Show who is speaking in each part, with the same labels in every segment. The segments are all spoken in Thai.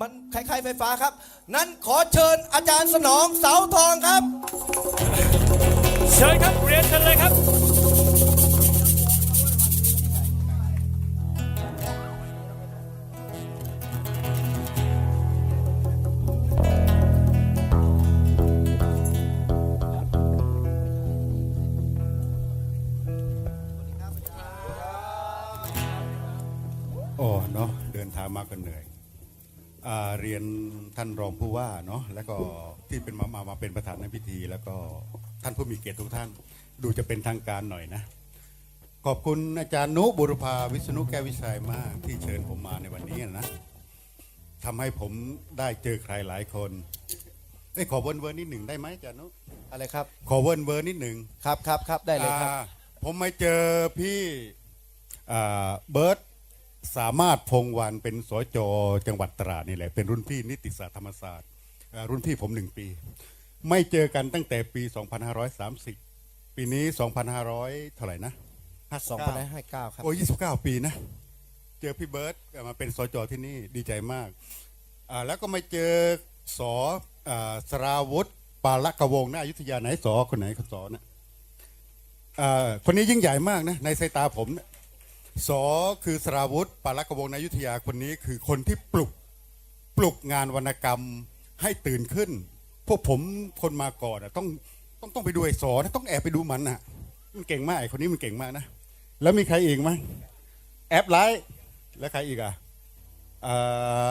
Speaker 1: มันคล้ายๆไฟฟ้าครับ นั้นขอเชิญอาจารย์สนองเสาทองครับ
Speaker 2: เชิญครับเรียนกันเลยครับ
Speaker 3: โอ้เนาะเดินทางมากันเหนื่อยอ่า เรียนท่านรองผู้ว่าเนาะแล้วก็ที่เป็นมามามาเป็นประธานในพิธี แล้วก็ท่านผู้มีเกียรติทุกท่าน ดูจะเป็นทางการหน่อยนะ ขอบคุณอาจารย์นุบุรพาวิษณุแก้ววิชัยมากที่เชิญผมมาในวันนี้นะทำให้ผมได้เจอใครหลายคนเอ้ยขอเวิร์นเวิร์นนิดหนึ่งได้ไหมอาจารย์นุ
Speaker 1: อะไรครับ
Speaker 3: ขอเวิร์นเวิร์นนิดหนึ่ง
Speaker 1: ครับครับครับได้เลยครับ
Speaker 3: อ่าผมมาเจอพี่อ่าเบิร์ต สามารถพงศ์วันเป็นสจจังหวัดตราดนี่แหละ เป็นรุ่นพี่นิติศาสตร์ธรรมศาสตร์อ่ารุ่นพี่ผมหนึ่งปี ไม่เจอกันตั้งแต่ปี 2530 ปีนี้ 2500 เท่าไหร่นะ
Speaker 1: สองพันห้าเก้าครับ
Speaker 3: โอ้ยี่สิบเก้าปีนะ เจอพี่เบิร์ตมาเป็นสจที่นี่ดีใจมากอ่าแล้วก็มาเจอสออ่าสราวุธปาละกะวงนะอยุธยาไหนสอคนไหนคนสอนะอ่าคนนี้ยิ่งใหญ่มากนะในสายตาผมเนี่ย สอคือสราวุธปาลกวงศ์นายุทธยาคนนี้คือคนที่ปลุกปลุกงานวรรณกรรมให้ตื่นขึ้น พวกผมคนมาก่อนอะต้องต้องต้องไปดูไอ้สอนะต้องแอบไปดูมันนะมันเก่งมากไอ้คนนี้มันเก่งมากนะแล้วมีใครอีกไหมแอปไลท์แล้วใครอีกอะอ่า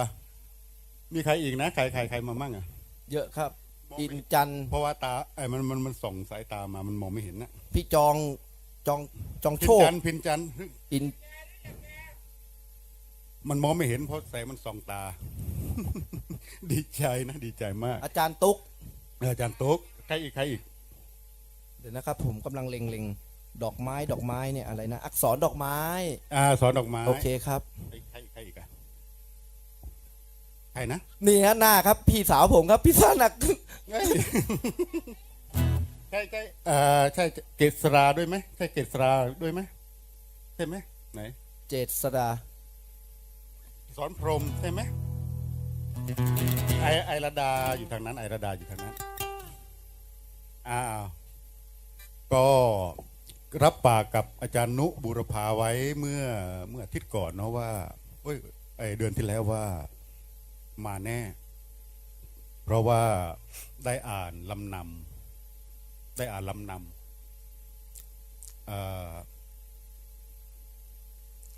Speaker 3: มีใครอีกนะใครใครใครมามั่งอะ
Speaker 1: เยอะครับอินจันทร์
Speaker 3: เพราะว่าตาไอ้มันมันมันส่องสายตามามันมองไม่เห็นนะ
Speaker 1: พี่จอง จองจอง
Speaker 3: พิ
Speaker 1: โช
Speaker 3: น
Speaker 1: ค
Speaker 3: จันทร์พินจันทร์
Speaker 1: อิน
Speaker 3: มันมองไม่เห็นเพราะแสงมันส่องตา ดีใจนะดีใจมาก
Speaker 1: อาจารย์ตุ๊ก
Speaker 3: เอออาจารย์ตุ๊กใครอีกใครอีก
Speaker 1: เดี๋ยวนะครับผมกำลังเล็งเล็งดอกไม้ดอกไม้เนี่ยอะไรนะ อักษรดอกไม้
Speaker 3: อ่าสอนดอกไม้
Speaker 1: โอเคครับ
Speaker 3: ใครใครใครอีกอะใครนะ
Speaker 1: นี่ฮะหน้าครับ พี่สาวผมครับพี่สานัก
Speaker 3: เฮ้ย ใช่ใช่เอ่อใช่เกษราด้วยไหมใช่เกษราด้วยไหมใช่ไหมไหน
Speaker 1: เจษดา
Speaker 3: สอนพรหมใช่ไหมไอไอระดาอยู่ทางนั้น ไอระดาอยู่ทางนั้นอ้าวก็รับปากกับอาจารย์นุบุรพาไว้เมื่อเมื่ออาทิตย์ก่อนเนาะว่าเอ้ยไอเดือนที่แล้วว่ามาแน่ เพราะว่าได้อ่านลำนำ ได้อ่านลำนำเอ่อ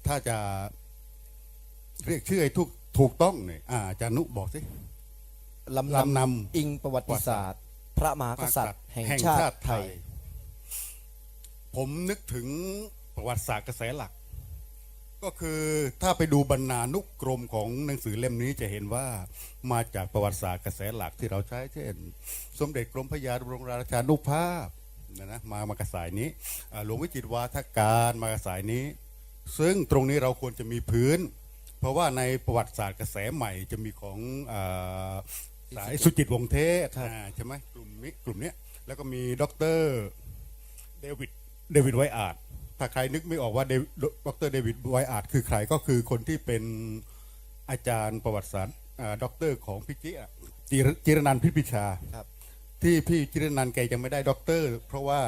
Speaker 3: ถ้าจะเรียกชื่อไอ้ถูกถูกต้องเนี่ยอาอาจารย์นุบอกสิ
Speaker 1: ลำ
Speaker 3: ลำ
Speaker 1: นำ
Speaker 3: นำ
Speaker 1: อิงประวัติศาสตร์ พระมหากษัตริย์ แห่งชาติไทย
Speaker 3: ผมนึกถึงประวัติศาสตร์กระแสหลัก ก็คือถ้าไปดูบรรณานุกรมของหนังสือเล่มนี้จะเห็นว่ามาจากประวัติศาสตร์กระแสหลักที่เราใช้เช่น สมเด็จกรมพระยาดำรงราชานุภาพนะนะมามากระสายนี้อ่าหลวงวิจิตรวาทการมากระสายนี้ ซึ่งตรงนี้เราควรจะมีพื้น เพราะว่าในประวัติศาสตร์กระแสใหม่จะมีของอาสายสุจิตวงศ์เทศอ่าใช่ไหมกลุ่มนี้กลุ่มเนี้ยแล้วก็มีด็อกเตอร์เดวิดเดวิดไวอาร์ด ถ้าใครนึกไม่ออกว่าเดวิดด็อกเตอร์เดวิดไวอาร์ดคือใครก็คือคนที่เป็นอาจารย์ประวัติศาสตร์อ่าด็อกเตอร์ของพี่จิอะจิรจิรนันท์พิพิชา
Speaker 1: ครับ
Speaker 3: ที่พี่จิรนันท์แกยังไม่ได้ด็อกเตอร์ เพราะว่า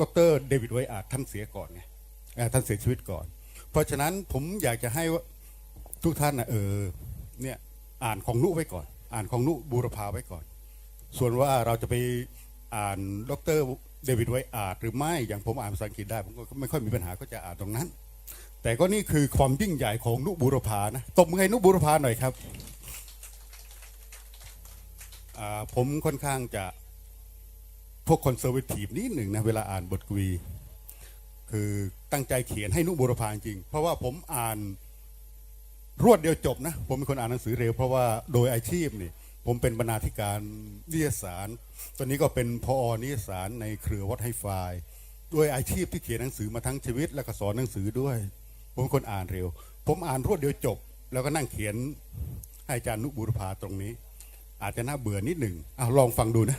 Speaker 3: ด็อกเตอร์เดวิดไวอาร์ดท่านเสียก่อนไงอ่าท่านเสียชีวิตก่อน เพราะฉะนั้นผมอยากจะให้ว่าทุกท่านนะเออเนี่ยอ่านของนุไว้ก่อน อ่านของนุบูรพาไว้ก่อน ส่วนว่าเราจะไปอ่านดร เดวิดไวอาร์ดหรือไม่อย่างผมอ่านภาษาอังกฤษได้ ผมก็ไม่ค่อยมีปัญหาก็จะอ่านตรงนั้น แต่ก็นี่คือความยิ่งใหญ่ของนุบูรพานะตบมือให้นุบูรพาหน่อยครับผมค่อนข้างจะพวกคอนเซอร์เวทีฟนิดหนึ่งนะเวลาอ่านบทกวี คือตั้งใจเขียนให้นุบูรพาจริง เพราะว่าผมอ่านรวดเดียวจบนะ ผมเป็นคนอ่านหนังสือเร็ว เพราะว่าโดยอาชีพนี่ ผมเป็นบรรณาธิการนิยสาร ตอนนี้ก็เป็นพอนิยสารในเครือวัดไฮไฟด้วยอาชีพที่เขียนหนังสือมาทั้งชีวิต แล้วก็สอนหนังสือด้วย ผมคนอ่านเร็ว ผมอ่านรวดเดียวจบ แล้วก็นั่งเขียนให้อาจารย์นุบุรพาตรงนี้ อาจจะน่าเบื่อนิดหนึ่งอ้าลองฟังดูนะ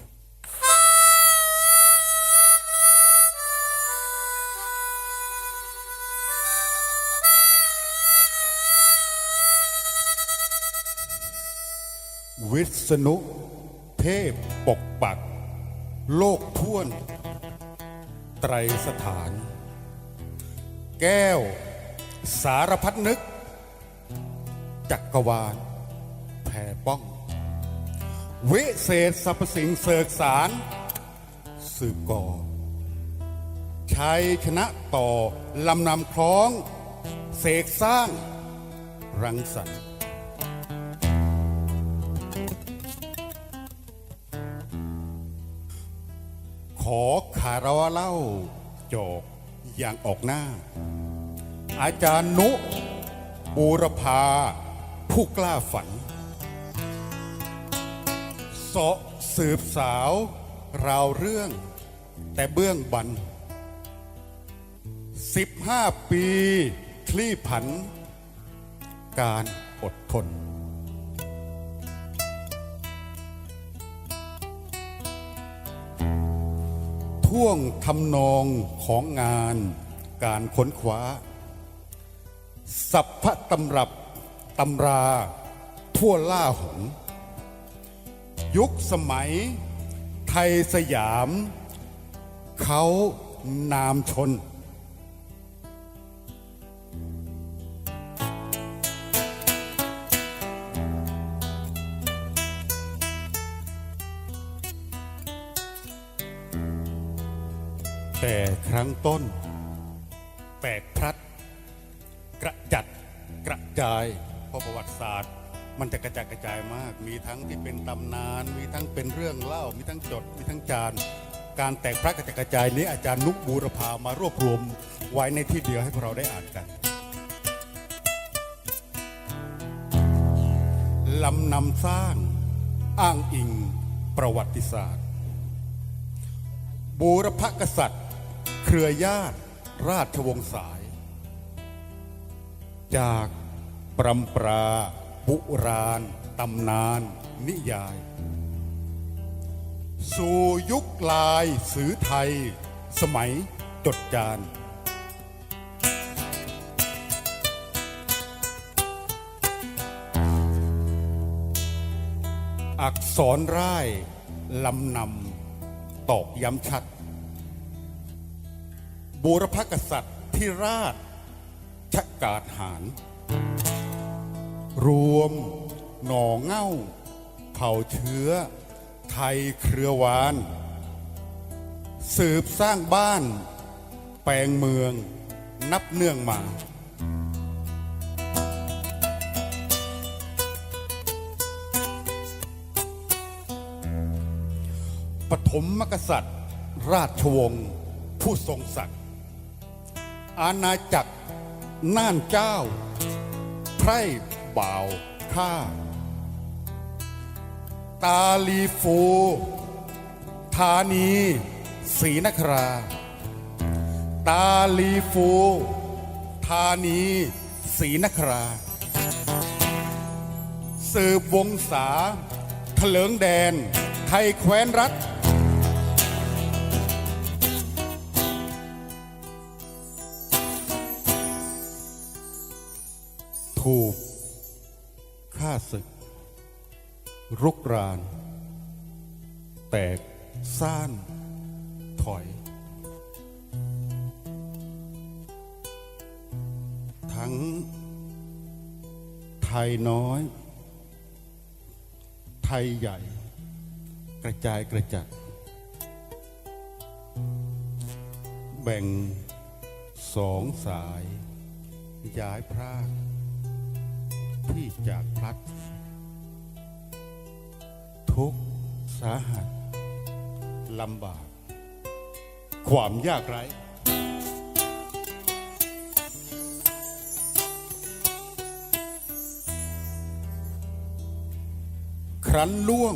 Speaker 3: วิษณุ เทพปกปัก โลกท่วน ไตรสถาน แก้ว สารพัดนึก จักรวาลแผ่ป้อง วิเศษสรรพสิ่งเสกสาร สืบก่อชัยชนะต่อลำนำคล้อง เสกสร้าง รังสรรค์ อคารวะเล่าจอกอย่างออกหน้า อาจารย์นุบูรพาผู้กล้าฝันเสาะสืบสาวราวเรื่องแต่เบื้องบัน 15 ปีคลี่ผัน การอดทน ท่วงทำนองของงานการค้นคว้า สัพพะตำรับตำรา ทั่วล่าหง ยุคสมัยไทยสยาม เขานามชน แต่ครั้งต้นแตกพลัด กระจัดกระจายเพราะประวัติศาสตร์ มันจะกระจัดกระจายมาก มีทั้งที่เป็นตำนาน มีทั้งเป็นเรื่องเล่า มีทั้งจด มีทั้งจาน การแตกพลัดกระจัดกระจายนี้อาจารย์นุกบูรพามารวบรวมไว้ในที่เดียวให้พวกเราได้อ่านกันลำนำสร้างอ้างอิงประวัติศาสตร์ บูรพกษัตริย์ เครือญาติราชวงศ์สาย จากปรำปราบุราณตำนาน นิยาย สู่ยุคลายสือไทย สมัยจดจานอักษรร่ายลำนำตอกย้ำชัด บูรพกษัตริย์ที่ราชชกาดหาร รวมหน่อเง่า เผ่าเชื้อ ไทยเครือวาน สืบสร้างบ้าน แปลงเมืองนับเนื่องมาปฐมมกษัตริย์ ราชวงศ์ผู้ทรงศักดิ์ อาณาจักรน่านเจ้า ไพร่บ่าวข้า ตาลีฟู ธานีศรีนครา ตาลีฟู ธานีศรีนครา สืบวงศาเถลิงแดน ไทยแคว้นรัฐ ถูกฆ่าศึก รุกราน แตกซ่าน ถอย ทั้ง ไทยน้อย ไทยใหญ่ กระจายกระจัด แบ่งสองสาย ย้ายพราก ที่จากพลัด ทุกสาหัสลำบาก ความยากไร้ครั้นล่วง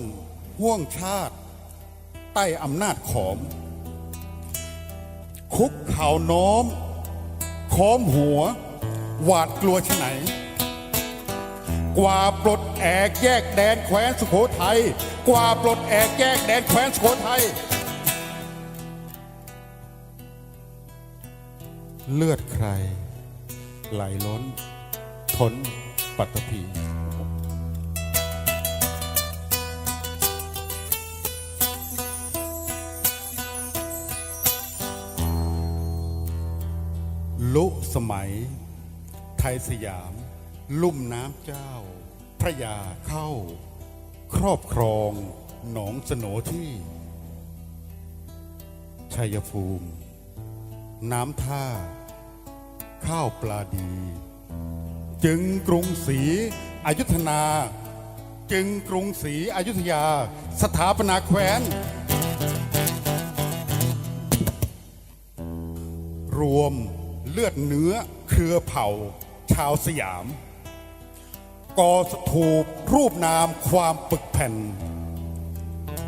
Speaker 3: ห่วงชาติ ใต้อำนาจขอม คุกข่าโน้มค้อมหัว หวาดกลัวชไหน กว่าปลดแอกแยกแดนแคว้นสุโขทัยกว่าปลดแอกแยกแดนแคว้นสุโขทัยเลือดใคร ไหลล้น ทนปัตตภีลุสมัย ไทยสยาม ลุ่มน้ำเจ้า พระยาเข้า ครอบครองหนองสนที่ ชัยภูมิ น้ำท่า ข้าวปลาดี จึงกรุงศรีอยุธนา จึงกรุงศรีอยุธยา สถาปนาแคว้น รวมเลือดเนื้อเครือเผ่า ชาวสยาม กอสถูปรูปนามความปึกแผ่น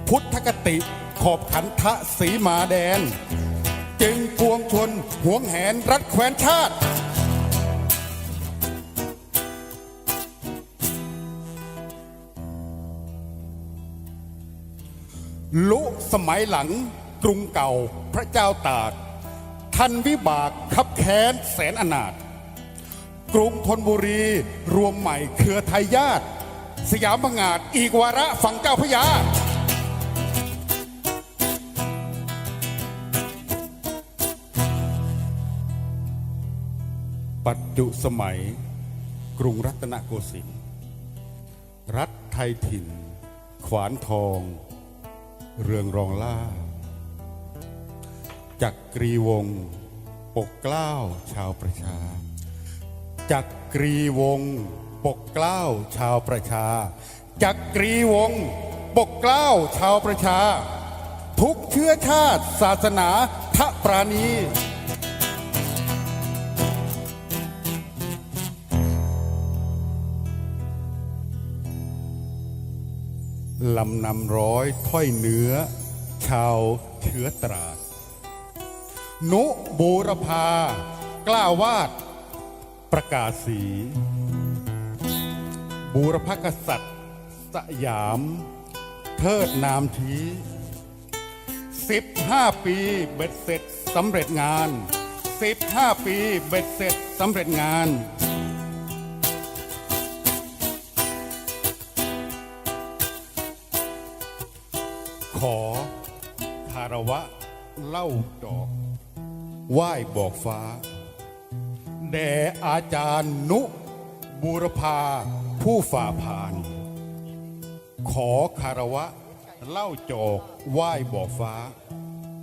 Speaker 3: พุทธกติขอบขันทะสีมาแดน จึงปวงชนหวงแหนรัฐแคว้นชาติ ลุสมัยหลังกรุงเก่าพระเจ้าตาก ทันวิบากคับแค้นแสนอนาถ กรุงธนบุรี รวมใหม่เครือไทยญาติ สยามพงาดอีกวาระฝั่งเจ้าพยาปัจจุสมัย กรุงรัตนโกสินทร์รัฐไทยถิ่น ขวานทอง เรืองรองล่าจักกรีวง ปกเกล้าชาวประชา จักกรีวงปกเกล้าชาวประชา จักกรีวงปกเกล้าชาวประชา ทุกเชื้อชาติศาสนาทะปราณีลำนำร้อยถ้อยเนื้อ ชาวเชื้อตราดนุบูรพากล้าวาด ประกาศสีบูรพกษัตริย์ สยาม เทิดนามทีสิบห้าปีเบ็ดเสร็จสำเร็จงานสิบห้าปีเบ็ดเสร็จสำเร็จงานขอคารวะเล่าดอก ไหว้บอกฟ้า แด่อาจารย์นุบูรพาผู้ฝ่าผ่าน ขอคารวะ เล่าจอกไหว้บอฟ้า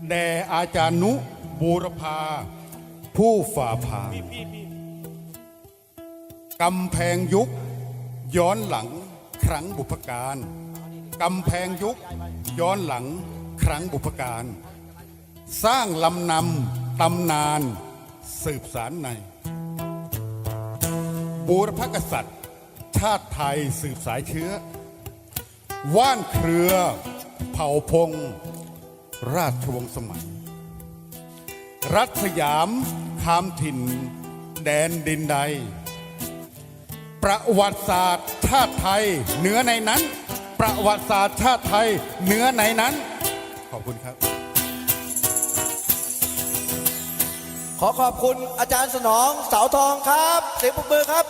Speaker 3: แด่อาจารย์นุบูรพาผู้ฝ่าผ่านกำแพงยุคย้อนหลังครั้งบุพการกำแพงยุคย้อนหลังครั้งบุพการ สร้างลำนำตำนานสืบสารใน บูรพกษัตริย์ ชาติไทยสืบสายเชื้อ ว่านเครือเผ่าพง ราชวงศ์สมัย รัฐสยามคามถิ่น แดนดินใด ประวัติศาสตร์ชาติไทยเหนือในนั้น ประวัติศาสตร์ชาติไทยเหนือในนั้น ขอบคุณครับ
Speaker 1: ขอขอบคุณอาจารย์สนองเสาทองครับ เสียงปรบมือครับ